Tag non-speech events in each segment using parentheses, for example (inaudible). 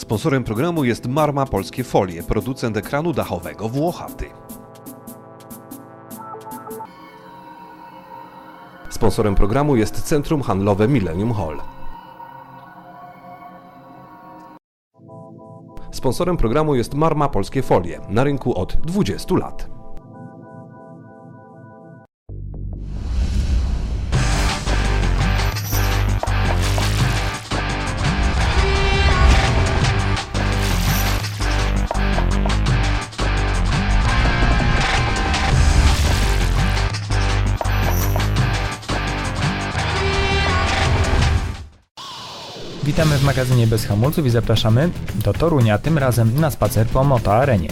Sponsorem programu jest Marma Polskie Folie, producent ekranu dachowego Włochaty. Sponsorem programu jest Centrum Handlowe Millennium Hall. Sponsorem programu jest Marma Polskie Folie, na rynku od 20 lat. Witamy w magazynie Bez Hamulców i zapraszamy do Torunia, tym razem na spacer po Moto Arenie.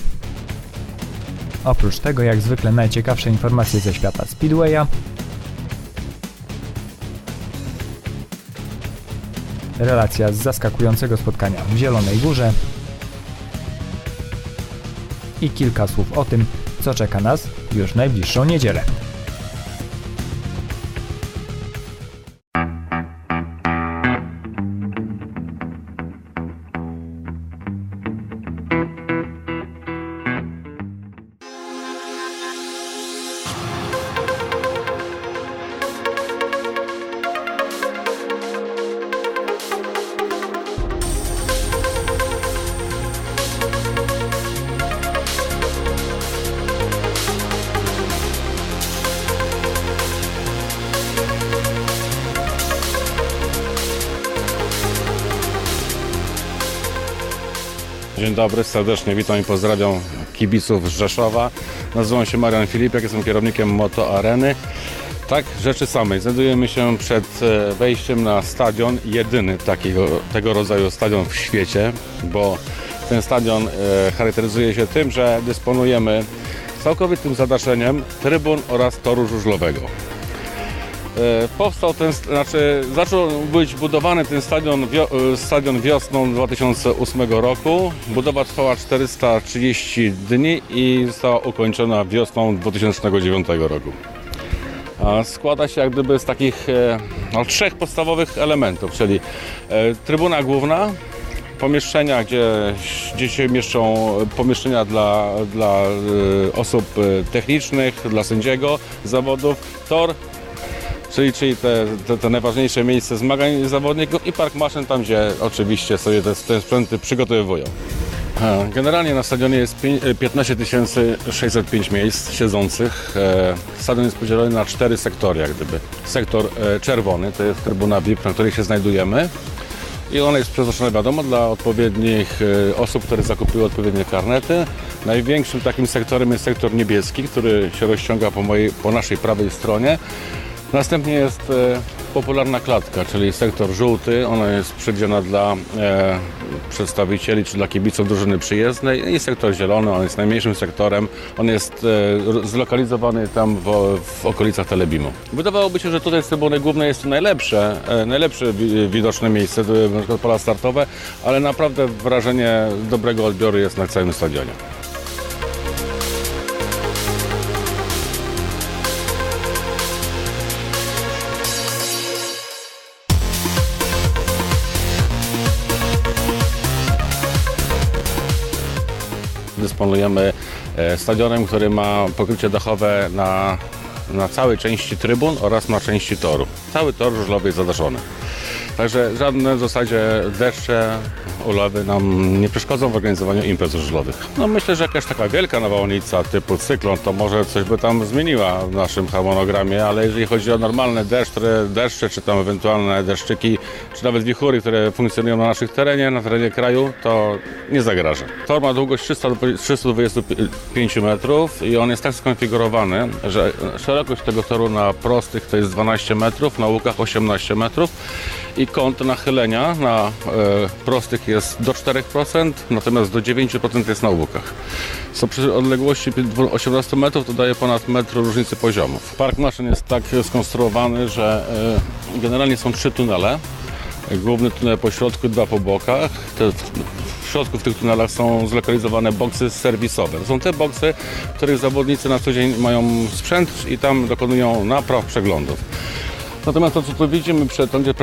Oprócz tego, jak zwykle, najciekawsze informacje ze świata Speedwaya, relacja z zaskakującego spotkania w Zielonej Górze i kilka słów o tym, co czeka nas już najbliższą niedzielę. Dobry, serdecznie witam i pozdrawiam kibiców z Rzeszowa. Nazywam się Marian Filipek, jestem kierownikiem Moto Areny. Tak, rzeczy samej. Znajdujemy się przed e, wejściem na stadion, jedyny takiego, tego rodzaju stadion w świecie, bo ten stadion e, charakteryzuje się tym, że dysponujemy całkowitym zadaszeniem trybun oraz toru żużlowego. E, Powstał ten, znaczy zaczął być budowany ten stadion, e, stadion wiosną 2008 roku. Budowa trwała 430 dni i została ukończona wiosną 2009 roku. Składa się jak gdyby z takich e, no, trzech podstawowych elementów, czyli trybuna główna, pomieszczenia, gdzie, gdzie się mieszczą pomieszczenia dla, dla osób technicznych, dla sędziego zawodów, tor czyli, czyli te, te, te najważniejsze miejsce zmagań zawodników i park maszyn, tam gdzie oczywiście sobie te, te sprzęty przygotowują. E, Generalnie na stadionie jest pię- e, 15 605 miejsc siedzących. E, Stadion jest podzielony na cztery sektory, jak gdyby. Sektor e, czerwony to jest trybuna VIP, na której się znajdujemy. I ona jest przeznaczona, wiadomo, dla odpowiednich e, osób, które zakupiły odpowiednie karnety. Największym takim sektorem jest sektor niebieski, który się rozciąga po, mojej, po naszej prawej stronie. Następnie jest e, popularna klatka, czyli sektor żółty. Ona jest przewidziana dla e, przedstawicieli czy dla kibiców drużyny przyjezdnej. I sektor zielony, on jest najmniejszym sektorem. On jest e, zlokalizowany tam w, w okolicach Telebimu. Wydawałoby się, że tutaj z trybuny głównej jest to najlepsze, e, najlepsze wi- widoczne miejsce, to na przykład pola startowe, ale naprawdę wrażenie dobrego odbioru jest na całym stadionie. Dysponujemy e, stadionem, który ma pokrycie dachowe na, na całej części trybun oraz na części toru. Cały tor żużlowy jest zadaszony. Także żadne w zasadzie deszcze, ulewy nam nie przeszkodzą w organizowaniu imprez żużlowych. No myślę, że jakaś taka wielka nawałnica typu cyklon to może coś by tam zmieniła w naszym harmonogramie, ale jeżeli chodzi o normalne deszcze, deszcze czy tam ewentualne deszczyki, czy nawet wichury, które funkcjonują na naszych terenie, na terenie kraju, to nie zagraża. Tor ma długość 300 do 325 metrów i on jest tak skonfigurowany, że szerokość tego toru na prostych to jest 12 metrów, na łukach 18 metrów i kąt nachylenia na e, prostych jest do 4%, natomiast do 9% jest na łukach. Co przy odległości 18 metrów to daje ponad metr różnicy poziomów. Park maszyn jest tak skonstruowany, że e, generalnie są trzy tunele. Główny tunel po środku, dwa po bokach. Te, w środku w tych tunelach są zlokalizowane boksy serwisowe. To są te boksy, w których zawodnicy na co dzień mają sprzęt i tam dokonują napraw, przeglądów. Natomiast to, co tu widzimy, tam gdzie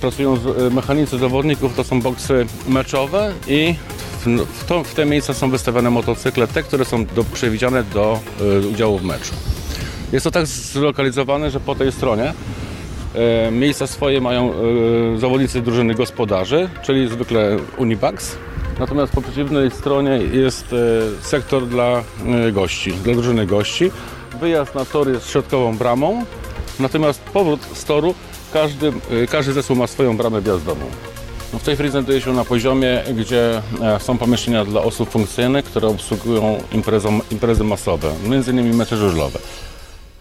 pracują e, mechanicy zawodników, to są boksy meczowe i w, w, to, w te miejsca są wystawione motocykle, te, które są do, przewidziane do e, udziału w meczu. Jest to tak zlokalizowane, że po tej stronie e, miejsca swoje mają e, zawodnicy drużyny gospodarzy, czyli zwykle Unibax. Natomiast po przeciwnej stronie jest e, sektor dla e, gości, dla drużyny gości. Wyjazd na tor jest środkową bramą, natomiast powrót z toru każdy, e, każdy zespół ma swoją bramę wjazdową. No w tej chwili znajduje się na poziomie, gdzie e, są pomieszczenia dla osób funkcyjnych, które obsługują imprezą, imprezy masowe, innymi mecze żużlowe.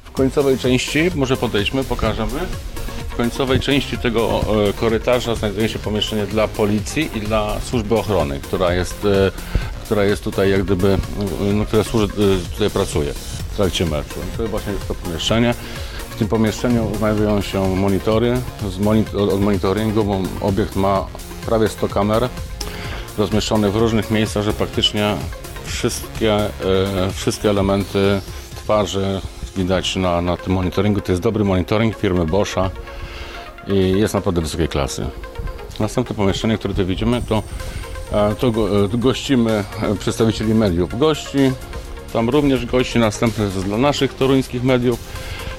W końcowej części, może podejdźmy, pokażemy. W końcowej części tego e, korytarza znajduje się pomieszczenie dla policji i dla służby ochrony, która jest, e, która jest tutaj jak gdyby, no, która służy, tutaj pracuje w trakcie meczu. To właśnie jest to pomieszczenie. W tym pomieszczeniu znajdują się monitory z monit- od monitoringu, obiekt ma prawie 100 kamer rozmieszczonych w różnych miejscach, że praktycznie wszystkie, e, wszystkie elementy twarzy widać na, na tym monitoringu. To jest dobry monitoring firmy Boscha i jest naprawdę wysokiej klasy. Następne pomieszczenie, które tu widzimy, to, e, to go, e, gościmy e, przedstawicieli mediów. Gości, tam również gości, następne jest dla naszych toruńskich mediów.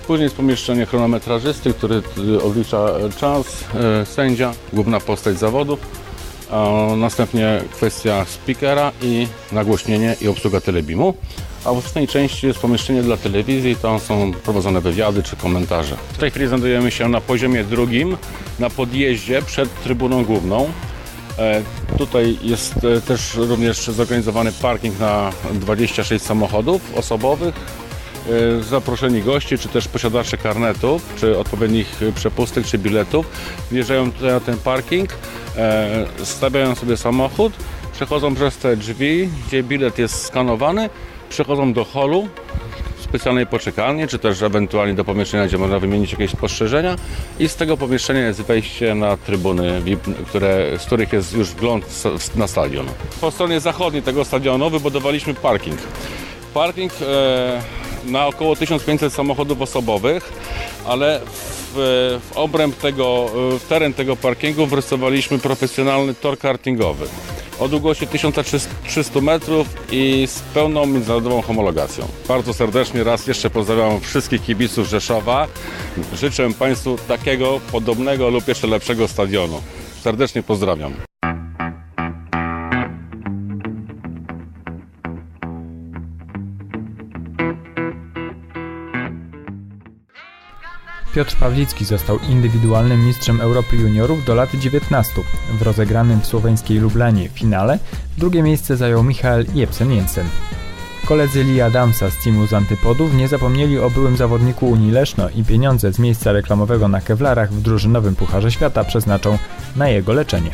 Później jest pomieszczenie chronometrażysty, który y, odlicza e, czas, e, sędzia, główna postać zawodów. A Następnie kwestia speakera i nagłośnienie i obsługa telebimu. A w ostatniej części jest pomieszczenie dla telewizji, tam są prowadzone wywiady czy komentarze. W tej chwili znajdujemy się na poziomie drugim, na podjeździe przed trybuną główną. E, Tutaj jest też również zorganizowany parking na 26 samochodów osobowych. E, Zaproszeni goście, czy też posiadacze karnetów, czy odpowiednich e, przepustek, czy biletów wjeżdżają tutaj na ten parking, e, stawiają sobie samochód, przechodzą przez te drzwi, gdzie bilet jest skanowany, przechodzą do holu, specjalnej poczekalni, czy też ewentualnie do pomieszczenia, gdzie można wymienić jakieś spostrzeżenia i z tego pomieszczenia jest wejście na trybuny które, z których jest już wgląd na stadion. Po stronie zachodniej tego stadionu wybudowaliśmy parking. Parking e, na około 1500 samochodów osobowych, ale w, w obręb tego, w teren tego parkingu wrysowaliśmy profesjonalny tor kartingowy o długości 1300 metrów i z pełną międzynarodową homologacją. Bardzo serdecznie raz jeszcze pozdrawiam wszystkich kibiców Rzeszowa. Życzę Państwu takiego, podobnego lub jeszcze lepszego stadionu. Serdecznie pozdrawiam. Piotr Pawlicki został indywidualnym mistrzem Europy juniorów do lat 19. W rozegranym w słoweńskiej Lublanie finale drugie miejsce zajął Michael Jepsen-Jensen. Koledzy Lee Adamsa z teamu z Antypodów nie zapomnieli o byłym zawodniku Unii Leszno i pieniądze z miejsca reklamowego na Kevlarach w drużynowym Pucharze Świata przeznaczą na jego leczenie.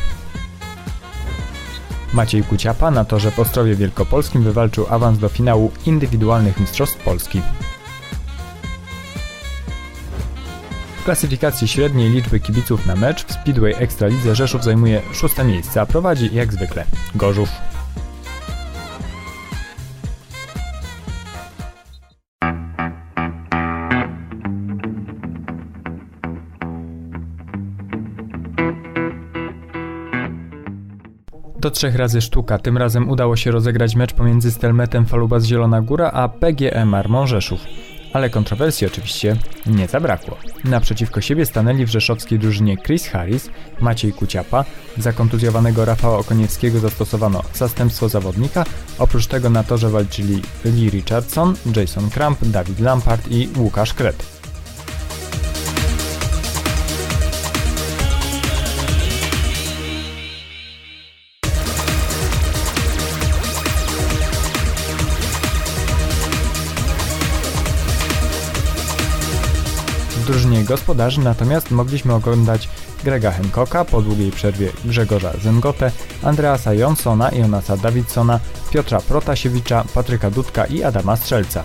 Maciej Kuciapa na torze w Ostrowie Wielkopolskim wywalczył awans do finału indywidualnych Mistrzostw Polski. W klasyfikacji średniej liczby kibiców na mecz w Speedway Ekstralidze Rzeszów zajmuje szóste miejsce, a prowadzi jak zwykle Gorzów. Do trzech razy sztuka. Tym razem udało się rozegrać mecz pomiędzy Stelmetem Falubas Zielona Góra a PGE Marmon Rzeszów. Ale kontrowersji oczywiście nie zabrakło. Naprzeciwko siebie stanęli w rzeszowskiej drużynie Chris Harris, Maciej Kuciapa, za kontuzjowanego Rafała Okoniewskiego zastosowano zastępstwo zawodnika, oprócz tego na torze walczyli Lee Richardson, Jason Kramp, Dawid Lampard i Łukasz Kret. Drużynie gospodarzy natomiast mogliśmy oglądać Grega Hancocka, po długiej przerwie Grzegorza Zengotę, Andreasa Jonsona, Jonasa Davidsona, Piotra Protasiewicza, Patryka Dudka i Adama Strzelca.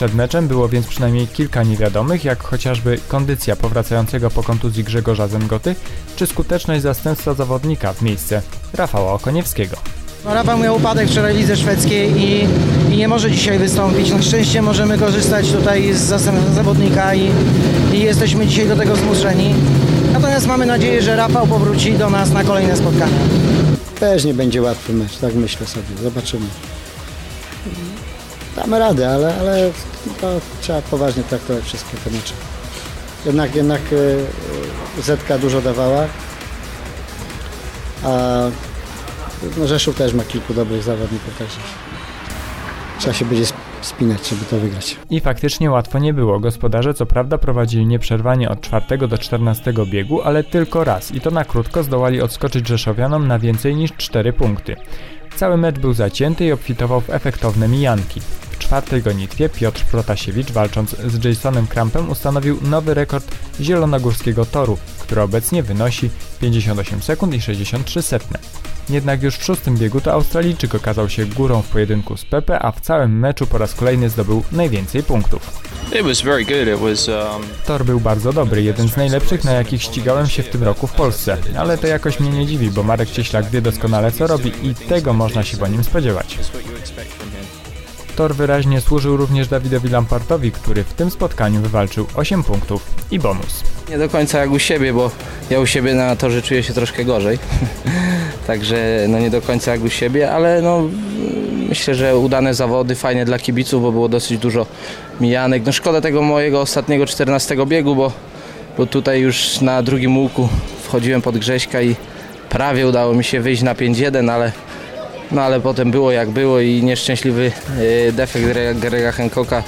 Przed meczem było więc przynajmniej kilka niewiadomych, jak chociażby kondycja powracającego po kontuzji Grzegorza Zemgoty, czy skuteczność zastępstwa zawodnika w miejsce Rafała Okoniewskiego. No, Rafał miał upadek wczoraj w lidze szwedzkiej i, i nie może dzisiaj wystąpić. Na szczęście możemy korzystać tutaj z zastępstwa zawodnika i, i jesteśmy dzisiaj do tego zmuszeni. Natomiast mamy nadzieję, że Rafał powróci do nas na kolejne spotkania. Też nie będzie łatwy mecz, tak myślę sobie. Zobaczymy. Damy radę, ale, ale trzeba poważnie traktować wszystkie te mecze. Jednak, jednak e, Zetka dużo dawała, a no Rzeszów też ma kilku dobrych zawodników, także trzeba się będzie sp- spinać, żeby to wygrać. I faktycznie łatwo nie było. Gospodarze co prawda prowadzili nieprzerwanie od 4 do 14 biegu, ale tylko raz i to na krótko zdołali odskoczyć Rzeszowianom na więcej niż 4 punkty. Cały mecz był zacięty i obfitował w efektowne mijanki. W czwartej gonitwie Piotr Protasiewicz walcząc z Jasonem Krampem ustanowił nowy rekord zielonogórskiego toru, który obecnie wynosi 58 sekund i 63 setne. Jednak już w szóstym biegu to Australijczyk okazał się górą w pojedynku z Pepe, a w całym meczu po raz kolejny zdobył najwięcej punktów. Um, Tor był bardzo dobry, jeden z najlepszych, na jakich ścigałem się w tym roku w Polsce. Ale to jakoś mnie nie dziwi, bo Marek Cieślak wie doskonale co robi i tego można się po nim spodziewać. Tor wyraźnie służył również Dawidowi Lampartowi, który w tym spotkaniu wywalczył 8 punktów i bonus. Nie do końca jak u siebie, bo ja u siebie na torze czuję się troszkę gorzej. (laughs) Także no nie do końca jak u siebie, ale no myślę, że udane zawody, fajnie dla kibiców, bo było dosyć dużo mijanek. No szkoda tego mojego ostatniego 14 biegu, bo, bo tutaj już na drugim łuku wchodziłem pod Grześka i prawie udało mi się wyjść na 5-1, ale no ale potem było jak było i nieszczęśliwy y, defekt Gre- Grega Hancocka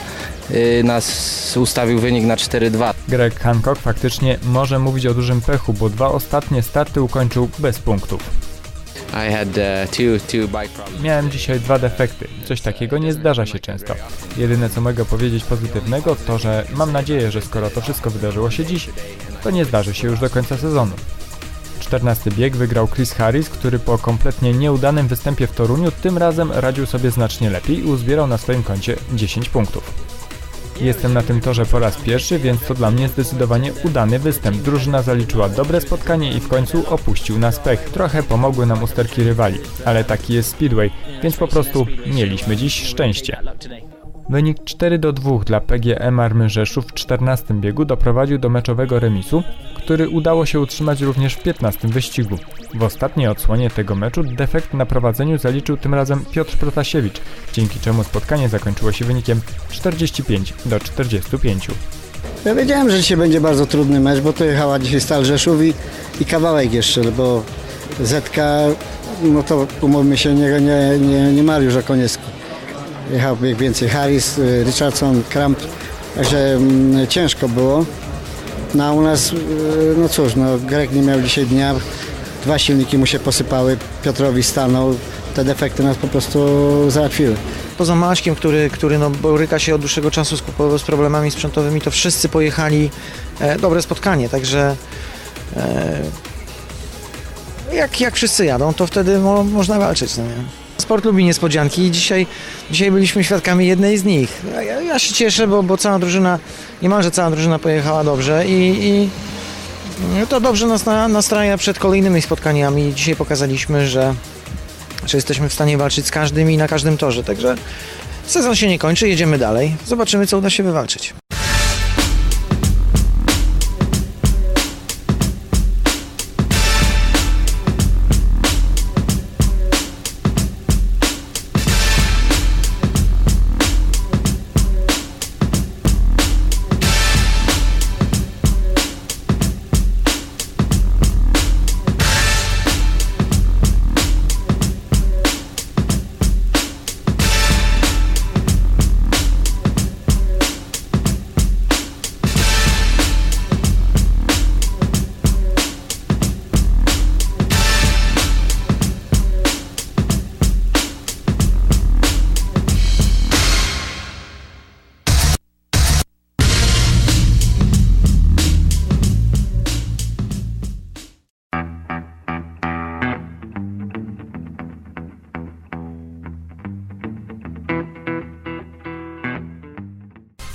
y, nas ustawił wynik na 4-2. Greg Hancock faktycznie może mówić o dużym pechu, bo dwa ostatnie starty ukończył bez punktów. I had uh, two two bike problems. Miałem dzisiaj dwa defekty. Coś takiego nie zdarza się często. Jedyne co mogę powiedzieć pozytywnego to, że mam nadzieję, że skoro to wszystko wydarzyło się dziś, to nie zdarzy się już do końca sezonu. 14 bieg wygrał Chris Harris, który po kompletnie nieudanym występie w Toruniu tym razem radził sobie znacznie lepiej i uzbierał na swoim koncie 10 punktów. Jestem na tym torze po raz pierwszy, więc to dla mnie zdecydowanie udany występ. Drużyna zaliczyła dobre spotkanie i w końcu opuścił nas pech. Trochę pomogły nam usterki rywali, ale taki jest Speedway, więc po prostu mieliśmy dziś szczęście. Wynik 4 do 2 dla PGE Marmy Rzeszów w 14 biegu doprowadził do meczowego remisu, który udało się utrzymać również w 15 wyścigu. W ostatniej odsłonie tego meczu defekt na prowadzeniu zaliczył tym razem Piotr Protasiewicz, dzięki czemu spotkanie zakończyło się wynikiem 45 do 45. Ja wiedziałem, że dzisiaj będzie bardzo trudny mecz, bo to jechała dzisiaj Stal Rzeszów i, i kawałek jeszcze, bo Zetka, no to umówmy się, nie, nie, nie, nie Mariusz Okoniecki. Jechał bieg więcej Harris, y, Richardson, Kramp, także mm, ciężko było. No a u nas, y, no cóż, no Greg nie miał dzisiaj dnia, dwa silniki mu się posypały, Piotrowi stanął, te defekty nas po prostu załatwiły. Poza Maćkiem, który, który no, boryka się od dłuższego czasu z, z problemami sprzętowymi, to wszyscy pojechali e, dobre spotkanie, także e, jak, jak wszyscy jadą, to wtedy mo, można walczyć. No nie? Sport lubi niespodzianki i dzisiaj, dzisiaj byliśmy świadkami jednej z nich. Ja, ja- się cieszę, bo, bo cała drużyna, niemalże cała drużyna pojechała dobrze i, i no, to dobrze nas na- nastraja przed kolejnymi spotkaniami. Dzisiaj pokazaliśmy, że, że jesteśmy w stanie walczyć z każdym i na każdym torze. Także sezon się nie kończy, jedziemy dalej. Zobaczymy, co uda się wywalczyć.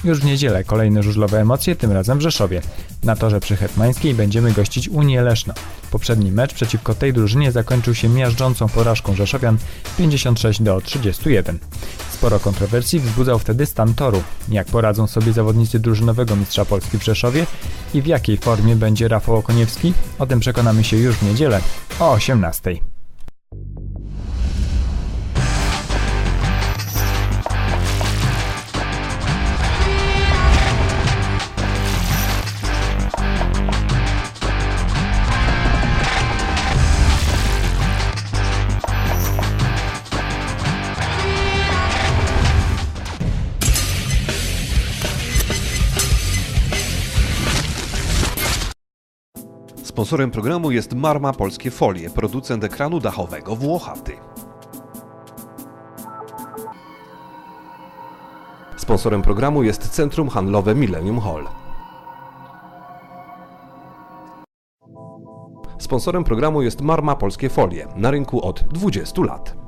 Już w niedzielę kolejne żużlowe emocje, tym razem w Rzeszowie. Na torze przy Hetmańskiej będziemy gościć Unię Leszno. Poprzedni mecz przeciwko tej drużynie zakończył się miażdżącą porażką Rzeszowian 56 do 31. Sporo kontrowersji wzbudzał wtedy stan toru. Jak poradzą sobie zawodnicy drużynowego mistrza Polski w Rzeszowie i w jakiej formie będzie Rafał Okoniewski? O tym przekonamy się już w niedzielę o 18. Sponsorem programu jest Marma Polskie Folie, producent ekranu dachowego Włochaty. Sponsorem programu jest Centrum Handlowe Millennium Hall. Sponsorem programu jest Marma Polskie Folie, na rynku od 20 lat.